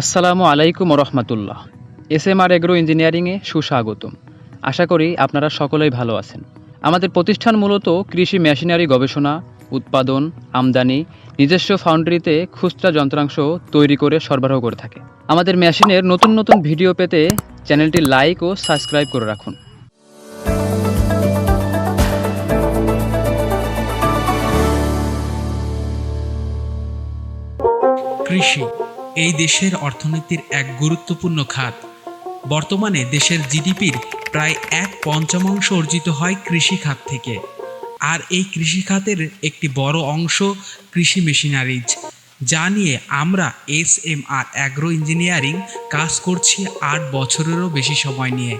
আসসালামু আলাইকুম রহমতুল্লাহ এস এম আর এগ্রো ইঞ্জিনিয়ারিংয়ে সুস্বাগতম। আশা করি আপনারা সকলেই ভালো আছেন। আমাদের প্রতিষ্ঠান মূলত কৃষি মেশিনারি গবেষণা, উৎপাদন, আমদানি, নিজস্ব ফাউন্ডারিতে খুচরা যন্ত্রাংশ তৈরি করে সরবরাহ করে থাকে। আমাদের মেশিনের নতুন নতুন ভিডিও পেতে চ্যানেলটি লাইক ও সাবস্ক্রাইব করে রাখুন। কৃষি এই দেশের অর্থনীতির এক গুরুত্বপূর্ণ খাত। বর্তমানে দেশের জিডিপির প্রায় এক পঞ্চমাংশ অর্জিত হয় কৃষি খাত থেকে। আর এই কৃষি খাতের একটি বড় অংশ কৃষি মেশিনারিজ, যা নিয়ে আমরা S M R agro engineering কাজ করছি আট বছরেরও বেশি সময় নিয়ে।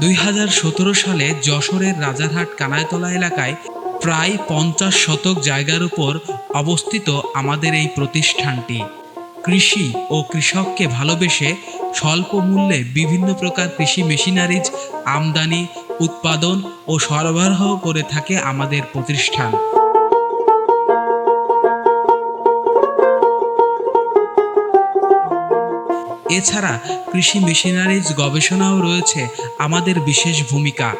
দুই হাজার সতেরো সালে যশোরের রাজারহাট কানায়তলা এলাকায় প্রায় পঞ্চাশ শতক জায়গার উপর অবস্থিত আমাদের এই প্রতিষ্ঠানটি। কৃষি ও কৃষককে ভালোবেসে স্বল্প মূল্যে বিভিন্ন প্রকার কৃষি মেশিনারিজ, আমদানি, উৎপাদন ও সরবরাহ করে থাকে আমাদের প্রতিষ্ঠান। এছাড়া কৃষি মেশিনারিজ গবেষণাও রয়েছে আমাদের বিশেষ ভূমিকা।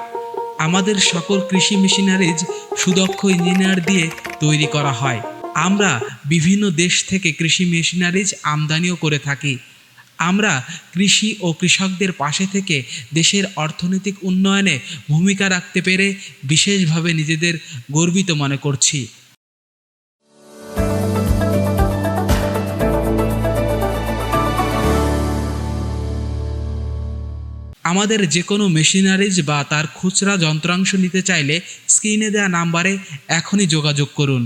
আমাদের সকল কৃষি মেশিনারিজ সুদক্ষ ইঞ্জিনিয়ার দিয়ে তৈরি করা হয়। আমরা বিভিন্ন দেশ থেকে কৃষি মেশিনারিজ আমদানিও করে থাকি। আমরা কৃষি ও কৃষকদের পাশে থেকে দেশের অর্থনৈতিক উন্নয়নে ভূমিকা রাখতে পেরে বিশেষভাবে নিজেদের গর্বিত মনে করছি। আমাদের যে কোনো মেশিনারিজ বা তার খুচরা যন্ত্রাংশ নিতে চাইলে স্ক্রিনে দেওয়া নাম্বারে এখনই যোগাযোগ করুন।